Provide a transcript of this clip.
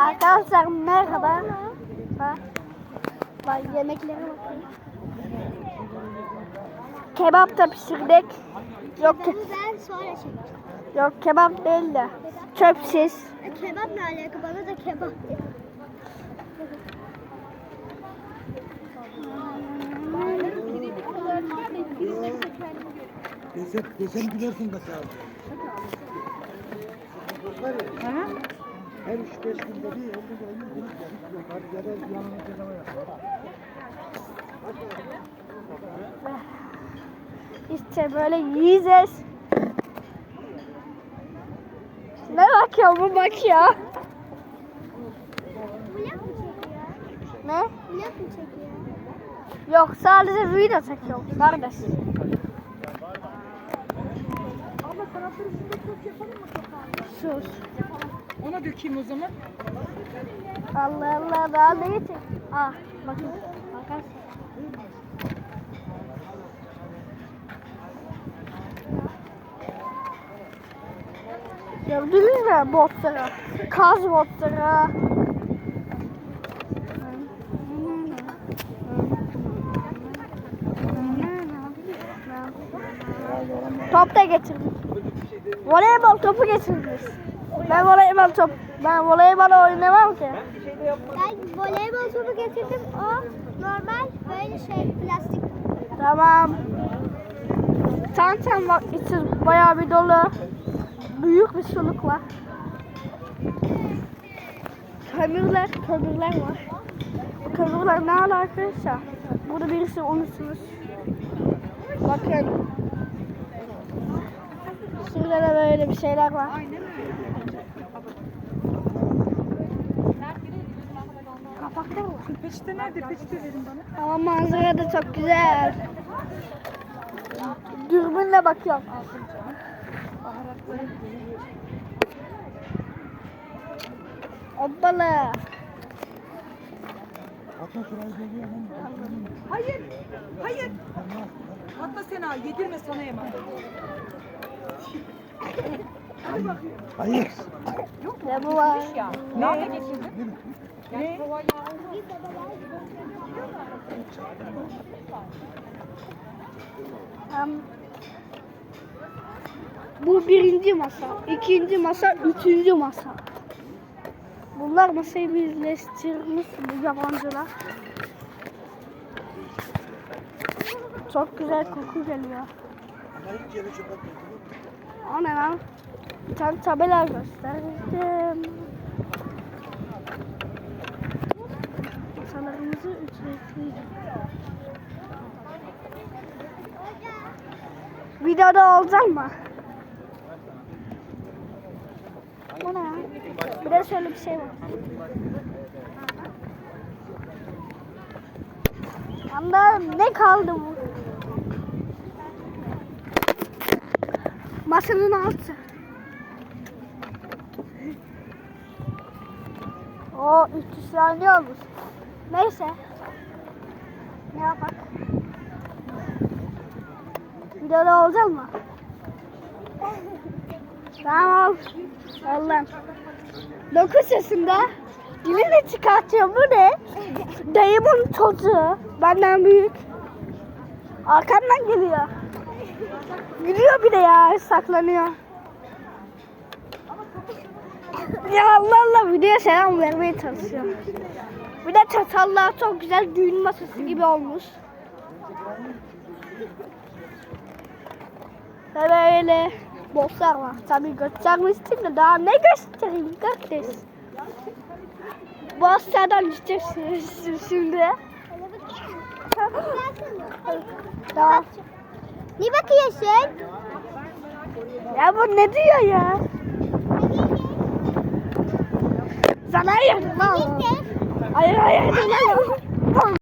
Arkadaşlar merhaba. Bak. Bak yemeklere bakın. Kebap da pişirdik. Yok ke- Ben sonra çekeceğim. yok kebap değil de çöpsiz. E, Kebap ne alaka? Bana da kebap de. Desem, desem mesela. Var ya. Her üç beş günde bir, elli yüz gün yapar. Ya da yanına canavar yapar. İşte böyle yiyeceğiz. Ne bakıyor bu bakıyor. Vlog mu çekiyor? Ne? Vlog mu çekiyor? Yok sadece video çekiyorum kardeş. Sus. Ona dökeyim o zaman. Allah Allah daha ne getir? Ah bakın. Bakarsın. Gördünüz mü botları? Kaz botları. Top da getirdik. Voleybol topu getirdik. Ben voleybol top, ben voleybol oynamam ki. Ben voleybol topu getirdim. O normal böyle şey plastik. Tamam. Çantam var içi bayağı bir dolu. Büyük bir suluk var. Kömürler, kömürler var. Bu kömürler ne alakaysa. Burada birisi unutmuş. Bakın. Şurada da böyle bir şeyler var. Kapaklar var. Peçete nerede? Peçete verin bana. Ama manzara da çok güzel. Dürbünle bakıyorum. Hoppala. Hatta şurayı geliyor. Hayır. Hayır. Hatta Sena yedirme sana emanet. Hayır. Ne bu var? Nerede getirdin? Ne? Hem bu birinci masa, ikinci masa, üçüncü masa. Bunlar masayı birleştirmiş bu yabancılar. Çok güzel koku geliyor. Ama hiç yere atmıyor. O ne lan? Bir tane tabela gösterdim. Masalarımızı ücretliydi. Videoda olacak mı? Bu ne? Bir de şöyle bir şey var. Anda ne kaldı bu? Masanın altı. O 300 saniye olmuş. Neyse. Ne yapak? Videoda olacak mı? Tamam. Allah'ım. 9 yaşında dilini çıkartıyor. Bu ne? Dayımın çocuğu. Benden büyük. Arkamdan geliyor. Gülüyor bir de ya saklanıyor. Ya Allah Allah videoya selam vermeye çalışıyor. Bir de çatallar çok güzel düğün masası gibi olmuş. Ve böyle bosslar var. Tabii göstermiştim de daha ne göstereyim kardeş. Bosslardan isteyeceksiniz şimdi. Tamam. Ne bakıyorsun? Ya bu ne diyor ya? Sana hayır. Hayır hayır. hayır.